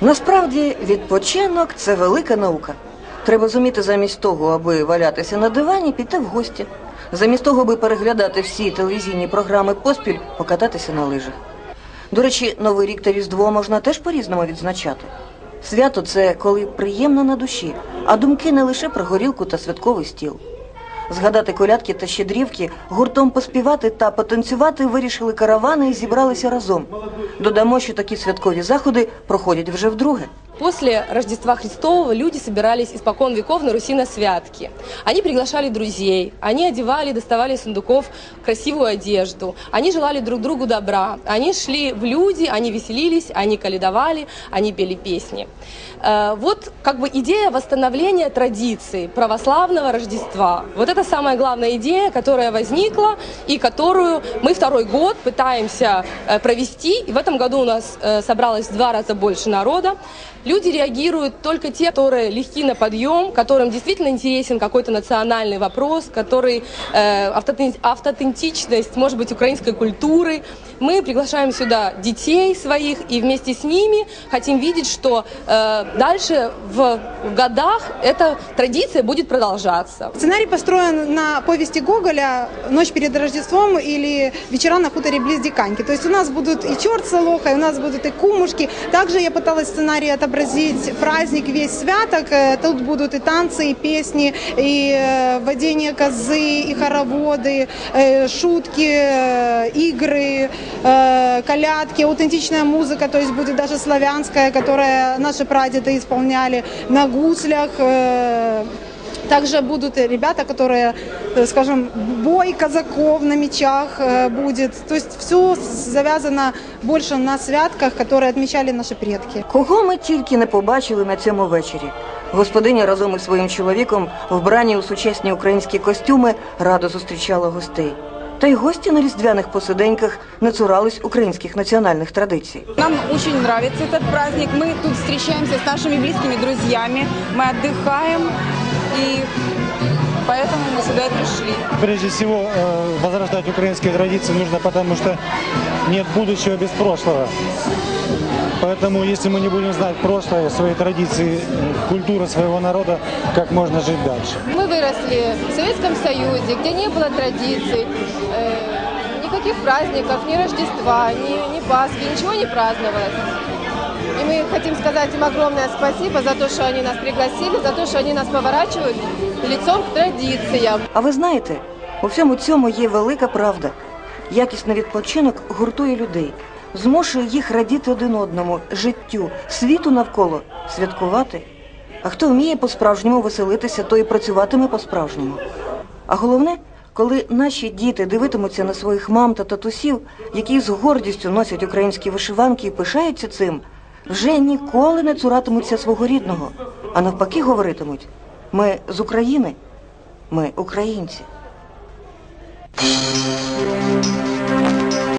Насправді відпочинок це велика наука. Треба зуміти замість того, аби валятися на дивані, піти в гості. Замість того, аби переглядати всі телевізійні програми поспіль, покататися на лижах. До речі, Новий рік та Різдво можна теж по-різному відзначати. Свято це коли приємно на душі, а думки не лише про горілку та святковий стіл. Згадати колядки та щедрівки, гуртом поспівати та потанцювати вирішили каравани і зібралися разом. Додамо, що такі святкові заходи проходять вже вдруге. После Рождества Христового люди собирались испокон веков на Руси на святки. Они приглашали друзей, они одевали, доставали из сундуков красивую одежду, они желали друг другу добра, они шли в люди, они веселились, они каледовали, они пели песни. Э, Вот как бы идея восстановления традиций православного Рождества. Вот это самая главная идея, которая возникла и которую мы второй год пытаемся э, провести. И в этом году у нас э, собралось в два раза больше народа. Люди реагируют только те, которые легки на подъем, которым действительно интересен какой-то национальный вопрос, который э, автотен- автентичность, может быть, украинской культуры. Мы приглашаем сюда детей своих и вместе с ними хотим видеть, что э, дальше в годах эта традиция будет продолжаться. Сценарий построен на повести Гоголя «Ночь перед Рождеством» или «Вечера на хуторе близ Диканьки». То есть у нас будут и черт Солоха, и у нас будут и кумушки. Также я пыталась в сценарии отобразить праздник весь святок. Э, Тут будут и танцы, и песни, и э, водение козы, и хороводы, э, шутки, э, игры, э, колядки, аутентичная музыка, то есть будет даже славянская, которая наши прадеды исполняли на гуслях. э, также будут и ребята, которые, э, скажем, бой казаков на мечах э, будет. То есть все завязано больше на святках, которые отмечали наши предки. Кого ми тільки не побачили на цьому вечорі. Господиня разом із своїм чоловіком, вбрані у сучасні українські костюми, радо зустрічала гостей. Та й гості на різдвяних посиденьках не цурались українських національних традицій. Нам очень нравится этот праздник. Мы тут встречаемся с нашими близкими друзьями, мы отдыхаем, И поэтому мы сюда и пришли. Прежде всего, э, возрождать украинские традиции нужно, потому что нет будущего без прошлого. Поэтому, если мы не будем знать прошлое, свои традиции, э, культуру своего народа, как можно жить дальше? Мы выросли в Советском Союзе, где не было традиций, э, никаких праздников, ни Рождества, ни, ни Пасхи, ничего не праздновалось. И мы хотим сказать им огромное спасибо за то, что они нас пригласили, за то, что они нас поворачивают лицом к традициям. А ви знаєте, у всьому цьому є велика правда. Якісний відпочинок гуртує людей, змушує їх радіти один одному, життю, світу навколо, святкувати. А хто вміє по-справжньому веселитися, той і працюватиме по-справжньому. А головне, коли наші діти дивитимуться на своїх мам та татусів, які з гордістю носять українські вишиванки і пишаються цим, вже ніколи не цуратимуться свого рідного, а навпаки говоритимуть: ми з України, ми українці.